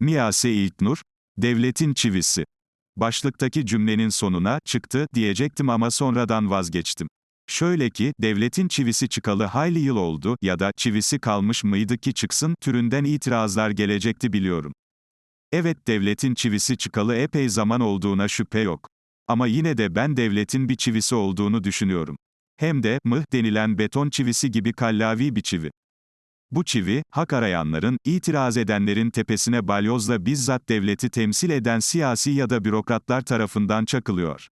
Miyase İlknur, devletin çivisi. Başlıktaki cümlenin sonuna, çıktı, diyecektim ama sonradan vazgeçtim. Şöyle ki, devletin çivisi çıkalı hayli yıl oldu ya da çivisi kalmış mıydı ki çıksın türünden itirazlar gelecekti biliyorum. Evet devletin çivisi çıkalı epey zaman olduğuna şüphe yok. Ama yine de ben devletin bir çivisi olduğunu düşünüyorum. Hem de, mıh denilen beton çivisi gibi kallavi bir çivi. Bu çivi, hak arayanların, itiraz edenlerin tepesine balyozla bizzat devleti temsil eden siyasi ya da bürokratlar tarafından çakılıyor.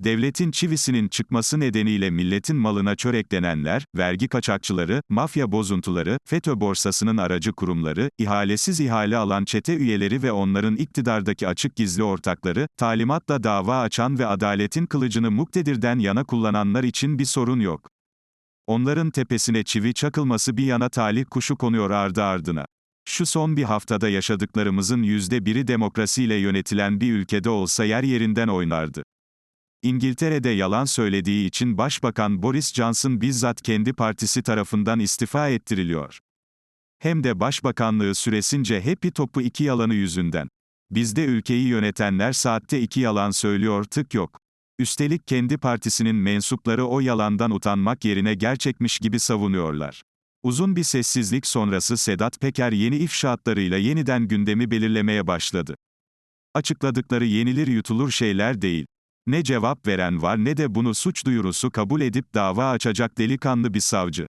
Devletin çivisinin çıkması nedeniyle milletin malına çöreklenenler, vergi kaçakçıları, mafya bozuntuları, FETÖ borsasının aracı kurumları, ihalesiz ihale alan çete üyeleri ve onların iktidardaki açık gizli ortakları, talimatla dava açan ve adaletin kılıcını muktedirden yana kullananlar için bir sorun yok. Onların tepesine çivi çakılması bir yana talih kuşu konuyor ardı ardına. Şu son bir haftada yaşadıklarımızın yüzde biri demokrasiyle yönetilen bir ülkede olsa yer yerinden oynardı. İngiltere'de yalan söylediği için Başbakan Boris Johnson bizzat kendi partisi tarafından istifa ettiriliyor. Hem de başbakanlığı süresince hepi topu iki yalanı yüzünden. Bizde ülkeyi yönetenler saatte iki yalan söylüyor tık yok. Üstelik kendi partisinin mensupları o yalandan utanmak yerine gerçekmiş gibi savunuyorlar. Uzun bir sessizlik sonrası Sedat Peker yeni ifşaatlarıyla yeniden gündemi belirlemeye başladı. Açıkladıkları yenilir yutulur şeyler değil. Ne cevap veren var ne de bunu suç duyurusu kabul edip dava açacak delikanlı bir savcı.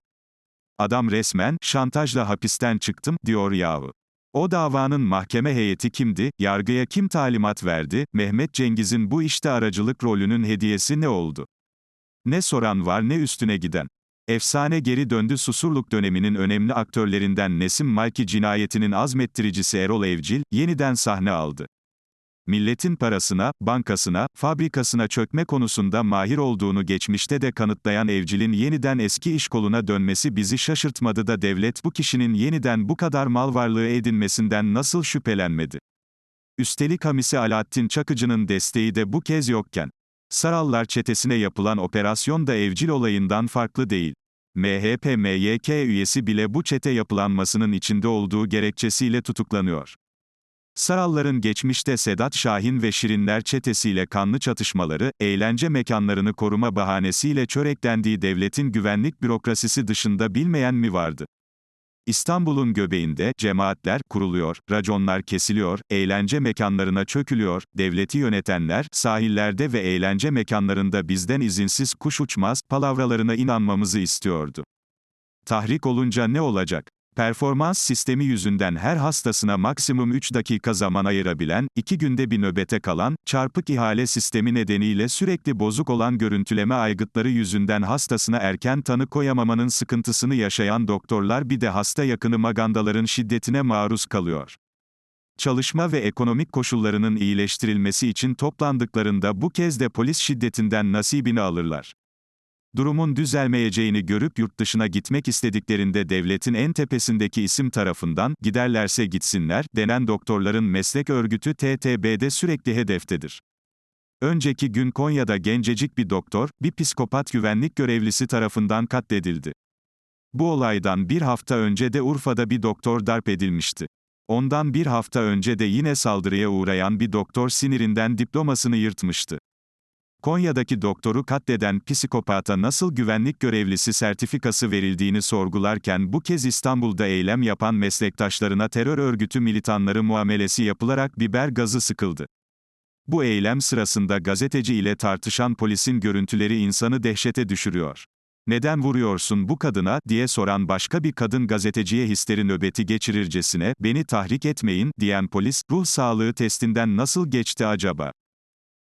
Adam resmen, şantajla hapisten çıktım, diyor yahu. O davanın mahkeme heyeti kimdi, yargıya kim talimat verdi, Mehmet Cengiz'in bu işte aracılık rolünün hediyesi ne oldu? Ne soran var ne üstüne giden. Efsane geri döndü Susurluk döneminin önemli aktörlerinden Nesim Malki cinayetinin azmettiricisi Erol Evcil, yeniden sahne aldı. Milletin parasına, bankasına, fabrikasına çökme konusunda mahir olduğunu geçmişte de kanıtlayan Evcil'in yeniden eski iş koluna dönmesi bizi şaşırtmadı da devlet bu kişinin yeniden bu kadar mal varlığı edinmesinden nasıl şüphelenmedi? Üstelik Hamisi Alaaddin Çakıcı'nın desteği de bu kez yokken. Sarallar çetesine yapılan operasyon da Evcil olayından farklı değil. MHP-MYK üyesi bile bu çete yapılanmasının içinde olduğu gerekçesiyle tutuklanıyor. Saralların geçmişte Sedat Şahin ve Şirinler çetesiyle kanlı çatışmaları, eğlence mekanlarını koruma bahanesiyle çöreklendiği devletin güvenlik bürokrasisi dışında bilmeyen mi vardı? İstanbul'un göbeğinde cemaatler kuruluyor, raconlar kesiliyor, eğlence mekanlarına çökülüyor, devleti yönetenler sahillerde ve eğlence mekanlarında bizden izinsiz kuş uçmaz palavralarına inanmamızı istiyordu. Tahrik olunca ne olacak? Performans sistemi yüzünden her hastasına maksimum 3 dakika zaman ayırabilen, 2 günde bir nöbete kalan, çarpık ihale sistemi nedeniyle sürekli bozuk olan görüntüleme aygıtları yüzünden hastasına erken tanı koyamamanın sıkıntısını yaşayan doktorlar bir de hasta yakını magandaların şiddetine maruz kalıyor. Çalışma ve ekonomik koşullarının iyileştirilmesi için toplandıklarında bu kez de polis şiddetinden nasibini alırlar. Durumun düzelmeyeceğini görüp yurt dışına gitmek istediklerinde devletin en tepesindeki isim tarafından, giderlerse gitsinler, denen doktorların meslek örgütü TTB'de sürekli hedeftedir. Önceki gün Konya'da gencecik bir doktor, bir psikopat güvenlik görevlisi tarafından katledildi. Bu olaydan bir hafta önce de Urfa'da bir doktor darp edilmişti. Ondan bir hafta önce de yine saldırıya uğrayan bir doktor sinirinden diplomasını yırtmıştı. Konya'daki doktoru katleden psikopata nasıl güvenlik görevlisi sertifikası verildiğini sorgularken bu kez İstanbul'da eylem yapan meslektaşlarına terör örgütü militanları muamelesi yapılarak biber gazı sıkıldı. Bu eylem sırasında gazeteci ile tartışan polisin görüntüleri insanı dehşete düşürüyor. Neden vuruyorsun bu kadına, diye soran başka bir kadın gazeteciye histeri nöbeti geçirircesine, beni tahrik etmeyin, diyen polis, ruh sağlığı testinden nasıl geçti acaba?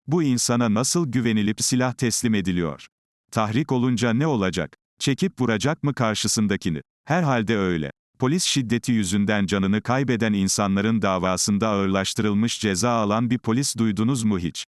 Bu insana nasıl güvenilip silah teslim ediliyor? Tahrik olunca ne olacak? Çekip vuracak mı karşısındakini? Herhalde öyle. Polis şiddeti yüzünden canını kaybeden insanların davasında ağırlaştırılmış ceza alan bir polis duydunuz mu hiç?